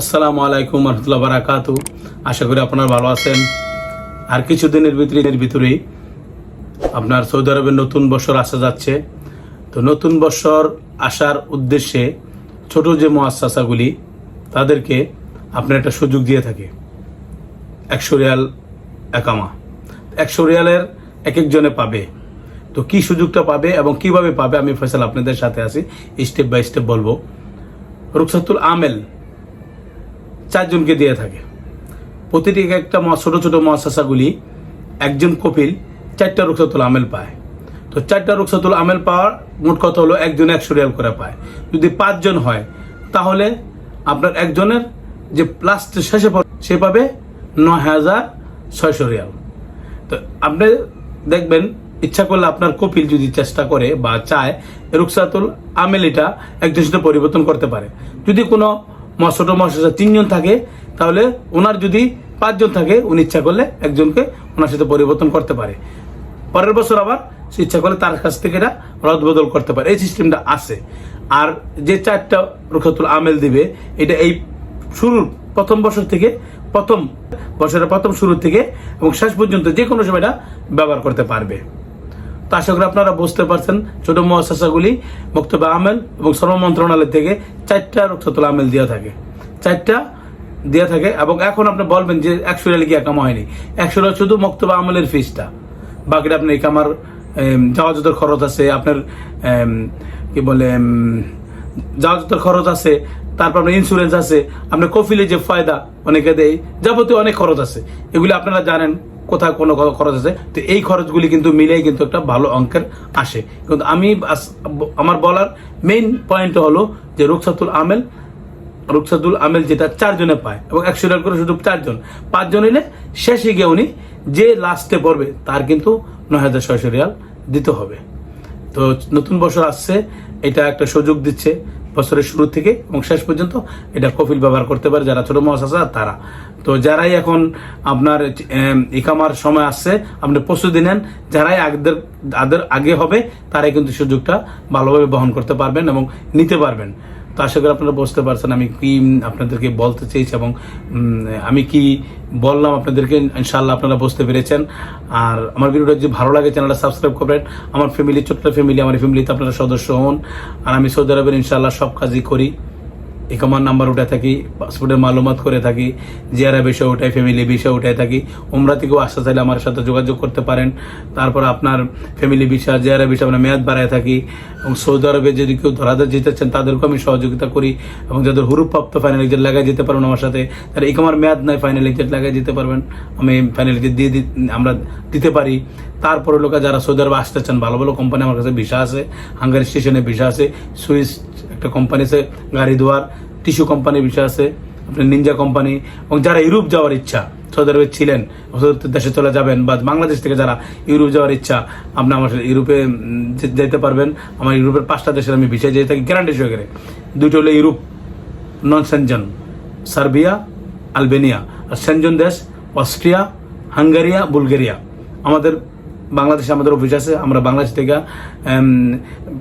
আসসালামু আলাইকুম রহমতুল্লাহ বারাকাতু। আশা করি আপনারা ভালো আছেন। আর কিছুদিনের ভিতরে এর ভিতরেই আপনার সৌদি আরবের নতুন বছর আসা যাচ্ছে। তো নতুন বছর আসার উদ্দেশ্যে ছোট যে মহাশাসাগুলি তাদেরকে আপনার একটা সুযোগ দিয়ে থাকে। একশো রিয়াল একামা। একশো রিয়ালের এক একজনে পাবে। তো কি সুযোগটা পাবে এবং কীভাবে পাবে আমি ফয়সাল আপনাদের সাথে আছি। স্টেপ বাই স্টেপ বলব। রুকসাতুল আমেল চারজনকে দিয়ে থাকে। প্রতিটি এক একটা ছোট ছোট মহাশাসাগুলি একজন কপিল, চারটা রুকসাতুল আমেল পায়। তো চারটা রুকসাতুল আমেল পাওয়ার মোট কথা হলো একজন একশো রিয়াল করে পায়। যদি পাঁচজন হয়, তাহলে আপনার একজনের যে লাস্ট শেষে সে পাবে নয় হাজার ছয়শো রিয়াল। তো আপনি দেখবেন, ইচ্ছা করলে আপনার কপিল যদি চেষ্টা করে বা চায় রুকসাতুল আমেল এটা একজন সাথে পরিবর্তন করতে পারে। যদি কোনো ম- ছোট মশা তিনজন থাকে, তাহলে ওনার যদি পাঁচজন থাকে, উনি ইচ্ছা করলে একজনকে ওনার সাথে পরিবর্তন করতে পারে। পরের বছর আবার সে ইচ্ছা করলে তার কাছ থেকে এটা রদবদল করতে পারে। এই সিস্টেমটা আছে। আর যে চারটা রুখাতুল আমেল দিবে, এটা এই শুরুর প্রথম বছর থেকে প্রথম বছরের প্রথম শুরু থেকে এবং শেষ পর্যন্ত যে কোনো সময় এটা ব্যবহার করতে পারবে। তো আশা করি আপনারা বুঝতে পারছেন ছোট মহাশাসাগুলি বক্তব্য আমেল এবং শ্রম মন্ত্রণালয় থেকে চারটা রক্ততুল আমেল দেওয়া থাকে। চারটা দেওয়া থাকে এবং এখন আপনি বলবেন যে একশো রিয়াল কি একামা হয়নি। একশো রিয়াল শুধু মক্তব্য আমলের ফিসটা বাকিটা আপনার একামার যাওয়া যত খরচ আছে, আপনার কি বলে যাওয়া যত খরচ আছে, তারপর আপনার ইন্স্যুরেন্স আছে, আপনার কফিলে যে ফায়দা অনেকে দেয়, যাবতীয় অনেক খরচ আছে। এগুলি আপনারা জানেন। কোথায় কোনো খরচ আছে, তো এই খরচগুলি কিন্তু মিলেই কিন্তু একটা ভালো অঙ্কের আসে। কিন্তু আমি আমার বলার মেইন পয়েন্ট হলো যে রুকসাতুল আমেল রুকসাতুল আমেল যেটা চারজনে পায় এবং একশো টাকা করে শুধু চারজন, পাঁচজন এলে শেষে গিয়ে উনি যে লাস্টে পড়বে তার কিন্তু নয় হাজার ছয়শো রিয়াল দিতে হবে। তো নতুন বছর আসছে, এটা একটা সুযোগ দিচ্ছে। বছরের শুরু থেকে এবং শেষ পর্যন্ত এটা কফিল ব্যবহার করতে পারে, যারা ছোট মাছ আছে তারা। তো যারাই এখন আপনার ইকামার সময় আসছে, আপনি প্রস্তুতি নেন, যারাই আগদের, আদের আগে হবে, তারাই কিন্তু সুযোগটা ভালোভাবে বহন করতে পারবেন এবং নিতে পারবেন। তো আশা করি আপনারা বুঝতে পারছেন আমি কি আপনাদেরকে বলতে চেয়েছি এবং আমি কি বললাম আপনাদেরকে ইনশাল্লাহ আপনারা বুঝতে পেরেছেন। আর আমার ভিডিওটা যদি ভালো লাগে, চ্যানেলটা সাবস্ক্রাইব করবেন। আমার ফ্যামিলি ছোট্ট ফ্যামিলি আমার ফ্যামিলিতে আপনারা সদস্য হন। আর আমি সৌদি আরবের ইনশাল্লাহ সব কাজই করি। একামার নাম্বার উঠে থাকি, পাসপোর্টের মালুমাত করে থাকি, জিয়ারা বিষয় উঠাই ফ্যামিলি বিষয় উঠাই থাকি। ওমরা থেকেও আসতে চাইলে আমার সাথে যোগাযোগ করতে পারেন। তারপর আপনার ফ্যামিলি বিষয়, জিয়ারা বিষয় আমরা মেয়াদ বাড়ায় থাকি এবং সৌদি আরবে যদি কেউ ধরাদের যেতেছেন তাদেরকেও আমি সহযোগিতা করি এবং যাদের হুরুপ্রাপ্ত ফাইনাল এক্সাট লাগাই যেতে পারবেন আমার সাথে, তারা একামার মেয়াদ নাই ফাইনাল এক্সাট লাগাই যেতে পারবেন। আমি ফাইনাল এক্সাট দিয়ে আমরা দিতে পারি। তারপরে লোক যারা সৌদি আরবে আসতে চান, ভালো ভালো কোম্পানি আমার কাছে ভিসা আছে হাঙ্গারি স্টেশনে ভিসা আছে সুইস একটা কোম্পানি আছে, গাড়ি ধোয়ার টিস্যু কোম্পানির বিষয় আছে আপনার নিনজা কোম্পানি এবং যারা ইউরোপ যাওয়ার ইচ্ছা, সৌদি আরবে ছিলেন দেশে চলে যাবেন, বা বাংলাদেশ থেকে যারা ইউরোপ যাওয়ার ইচ্ছা, আপনি আমার ইউরোপে যেতে পারবেন, আমার ইউরোপের পাঁচটা দেশের আমি বিষয় যেয়ে থাকি গ্যারান্টি সহকারে দুটো হলো Europe non Schengen Serbia, Albania, আর সেনজন দেশ, অস্ট্রিয়া, হাঙ্গারিয়া, বুলগেরিয়া। আমাদের বাংলাদেশে আমাদের অফিস আছে, আমরা বাংলাদেশ থেকে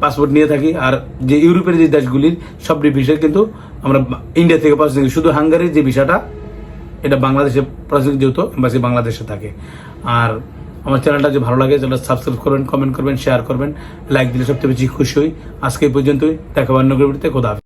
পাসপোর্ট নিয়ে থাকি। আর যে ইউরোপের যে দেশগুলির সব ভিসা কিন্তু আমরা ইন্ডিয়া থেকে পাস শুধু হাঙ্গারির যে বিষয়টা এটা বাংলাদেশে প্রসেস যেহেতু এম্বাসি বাংলাদেশে থাকে। আর আমার চ্যানেলটা যে ভালো লাগে চ্যানেলটা সাবস্ক্রাইব করবেন কমেন্ট করবেন শেয়ার করবেন লাইক দিলে সবচেয়ে বেশি খুশি হই। আজকে পর্যন্তই, দেখা অন্য হাফেজ।